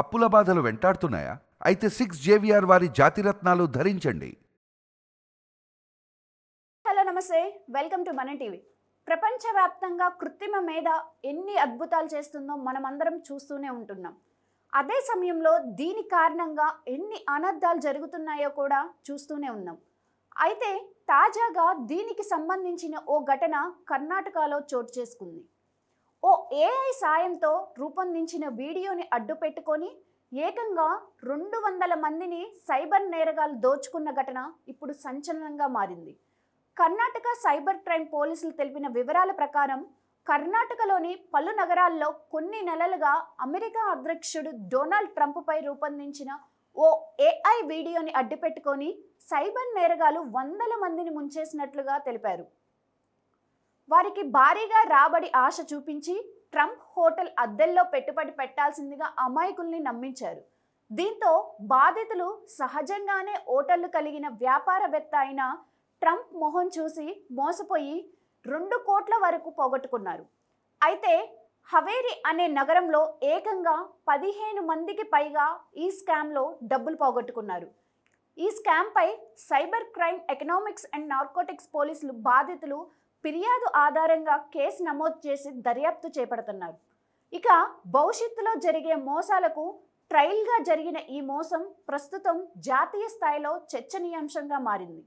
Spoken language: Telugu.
అప్పుల బాధలు వెంటాడుతున్నాయా? అయితే సిక్స్ జేవిఆర్ వారి జాతిరత్నాలు ధరించండి. హలో నమస్తే. వెల్కమ్ టు మన టీవీ. ప్రపంచవ్యాప్తంగా కృత్రిమ మేధ ఎన్ని అద్భుతాలు చేస్తుందో మనమందరం చూస్తూనే ఉంటున్నాం. అదే సమయంలో దీని కారణంగా ఎన్ని అనర్థాలు జరుగుతున్నాయో కూడా చూస్తూనే ఉన్నాం. అయితే తాజాగా దీనికి సంబంధించిన ఓ ఘటన కర్ణాటకలో చోటు చేసుకుంది. ఓ ఏఐ సాయంతో రూపొందించిన వీడియోని అడ్డు పెట్టుకొని ఏకంగా రెండు వందల మందిని సైబర్ నేరగాలు దోచుకున్న ఘటన ఇప్పుడు సంచలనంగా మారింది. కర్ణాటక సైబర్ క్రైమ్ పోలీసులు తెలిపిన వివరాల ప్రకారం కర్ణాటకలోని పలు నగరాల్లో కొన్ని నెలలుగా అమెరికా అధ్యక్షుడు డొనాల్డ్ ట్రంప్పై రూపొందించిన ఓ ఏఐ వీడియోని అడ్డుపెట్టుకొని సైబర్ నేరగాలు వందల మందిని ముంచేసినట్లుగా తెలిపారు. వారికి భారీగా రాబడి ఆశ చూపించి ట్రంప్ హోటల్ అద్దెల్లో పెట్టుబడి పెట్టాల్సిందిగా అమాయకుల్ని నమ్మించారు. దీంతో బాధితులు సహజంగానే ఓటర్లు కలిగిన వ్యాపారవేత్త అయిన ట్రంప్ మొహం చూసి మోసపోయి రెండు కోట్ల వరకు పోగొట్టుకున్నారు. అయితే హవేరి అనే నగరంలో ఏకంగా పదిహేను మందికి పైగా ఈ స్కామ్లో డబ్బులు పోగొట్టుకున్నారు. ఈ స్కామ్పై cyber crime economics and narcotics పోలీసులు బాధితులు ఫిర్యాదు ఆధారంగా కేసు నమోదు చేసి దర్యాప్తు చేపడుతున్నారు. ఇక భవిష్యత్తులో జరిగే మోసాలకు ట్రయల్గా జరిగిన ఈ మోసం ప్రస్తుతం జాతీయ స్థాయిలో చర్చనీయాంశంగా మారింది.